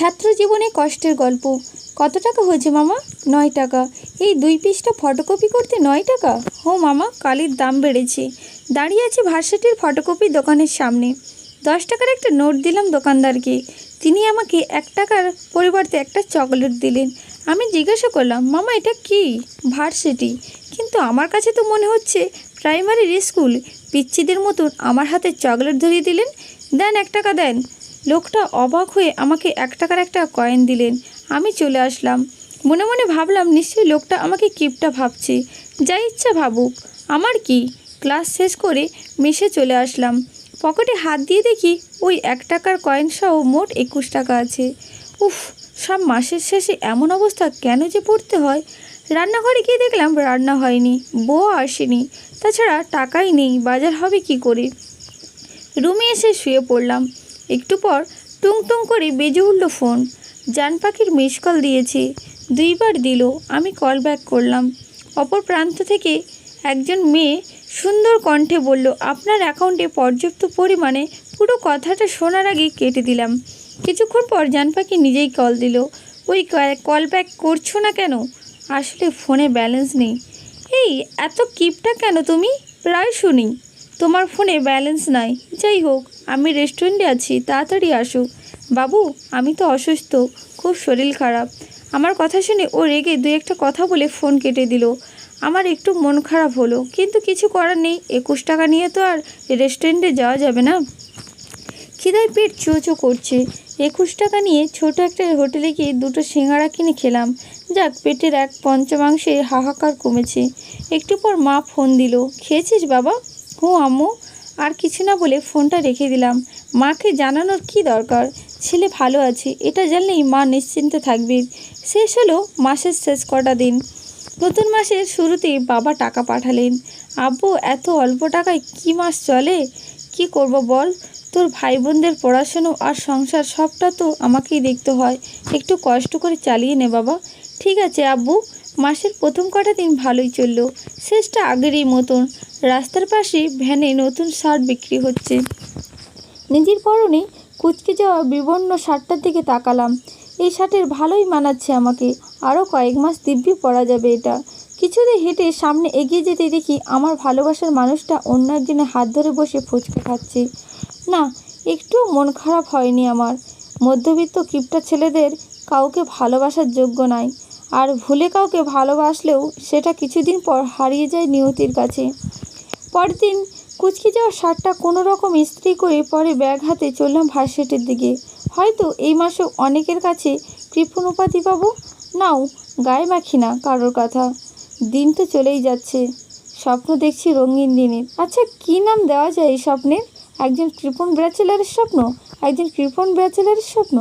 ছাত্র জীবনে কষ্টের গল্প। কত টাকা হয়েছে, মামা? নয় টাকা। এই দুই পিসটা ফটোকপি করতে নয় টাকা? হো, মামা, কালির দাম বেড়েছে। দাঁড়িয়ে আছে ভার্সিটির ফটোকপি দোকানের সামনে। দশ টাকার একটা নোট দিলাম দোকানদারকে। তিনি আমাকে এক টাকার পরিবর্তে একটা চকলেট দিলেন। আমি জিজ্ঞাসা করলাম, মামা, এটা কি? ভার্সিটি। কিন্তু আমার কাছে তো মনে হচ্ছে প্রাইমারির স্কুল। পিচ্ছিদের মতন আমার হাতে চকলেট ধরিয়ে দিলেন। দেন এক টাকা দেন। লোকটা অবাক হয়ে আমাকে এক টাকার একটা কয়েন দিলেন। আমি চলে আসলাম। মনে মনে ভাবলাম, নিশ্চয়ই লোকটা আমাকে কিপটা ভাবছে। যা ইচ্ছা ভাবুক। আমার কি? ক্লাস শেষ করে মেশে চলে আসলাম। পকেটে হাত দিয়ে দেখি ওই এক টাকার কয়েন সহ মোট একুশ টাকা আছে। উফ, সব মাসের শেষে এমন অবস্থা কেন যে পড়তে হয়? রান্নাঘরে গিয়ে দেখলাম রান্না হয়নি, বউ আসেনি। তাছাড়া টাকাই নেই, বাজার হবে কি করে? রুমে এসে শুয়ে পড়লাম। একটু পর টুং টুং করে বেজে উঠল ফোন। জান পাখির মিস কল দিয়েছে। দুইবার দিল। আমি কল ব্যাক করলাম। অপর প্রান্ত থেকে একজন মেয়ে সুন্দর কণ্ঠে বলল, আপনার অ্যাকাউন্টে পর্যাপ্ত পরিমাণে পুরো কথাটা শোনার আগে কেটে দিলাম। কিছুক্ষণ পর জান পাখি নিজেই কল দিল। ওই কল ব্যাক করছ না কেন? আসলে ফোনে ব্যালেন্স নেই। এই, এত কিপটা কেন তুমি? প্রায় শুনি তোমার ফোনে ব্যালেন্স নাই। যাই হোক, আমি রেস্টুরেন্টে আছি, তাড়াতাড়ি আসো। বাবু, আমি তো অসুস্থ, খুব শরীর খারাপ। আমার কথা শুনে ও রেগে দু একটা কথা বলে ফোন কেটে দিল। আমার একটু মন খারাপ হলো, কিন্তু কিছু করার নেই, একুশ টাকা নিয়ে তো আর রেস্টুরেন্টে যাওয়া যাবে না। খিদায় পেট চো চো করছে। একুশ টাকা নিয়ে ছোট একটা হোটেলে গিয়ে দুটো সিঙ্গাড়া কিনে খেলাম। যাক, পেটের এক পঞ্চমাংশে হাহাকার কমেছে। একটু পর মা ফোন দিল, খেয়েছিস বাবা? হু, আম্মু। আর কিছু না বলে ফোনটা রেখে দিলাম। মাকে জানানোর কি দরকার? ছেলে ভালো আছে, এটা জানলেই মা নিশ্চিন্তে থাকবে। শেষ হলো মাসের শেষ কটা দিন। নতুন মাসের শুরুতেই বাবা টাকা পাঠালেন। আব্বু, এত অল্প টাকায় কি মাস চলে? কি করব বল? তোর ভাই বোনদের পড়াশুনো আর সংসার সবটা তো আমাকেই দেখতে হয়। একটু কষ্ট করে চালিয়ে নে বাবা। ঠিক আছে, আব্বু। মাসের প্রথম কটা দিন ভালোই চলল। শেষটা আগেরই মতন। রাস্তার পাশে ভ্যানে নতুন শার্ট বিক্রি হচ্ছে। নিজের পরনে কুচকে যাওয়া বিবর্ণ শার্টটার দিকে তাকালাম। এই শার্টের ভালোই মানাচ্ছে আমাকে। আরও কয়েক মাস দিব্যি পরা যাবে এটা। কিছুদিন হেঁটে সামনে এগিয়ে যেতে দেখি আমার ভালোবাসার মানুষটা অন্য একজনের হাত ধরে বসে ফুচকা খাচ্ছে। না, একটুও মন খারাপ হয়নি আমার। মধ্যবিত্ত কিপটা ছেলেদের কাউকে ভালোবাসার যোগ্য নয় আর ভুলে কাউকে ভালোবাসলেও সেটা কিছুদিন পর হারিয়ে যায় নিয়তির কাছে। পরদিন কুচকে যাওয়া শার্টটা কোনো রকম ইস্ত্রি করে পরে ব্যাগ হাতে চললাম ভার্সিটির দিকে। হয়তো এই মাসেও অনেকের কাছে কৃপণ উপাধি পাবো? নাও, গায়ে মাখি না কারোর কথা। দিন তো চলেই যাচ্ছে। স্বপ্ন দেখছি রঙিন দিনের আচ্ছা কী নাম দেওয়া যায় এই স্বপ্নের? একজন কৃপণ ব্যাচেলারের স্বপ্ন? একজন কৃপণ ব্যাচেলারের স্বপ্ন?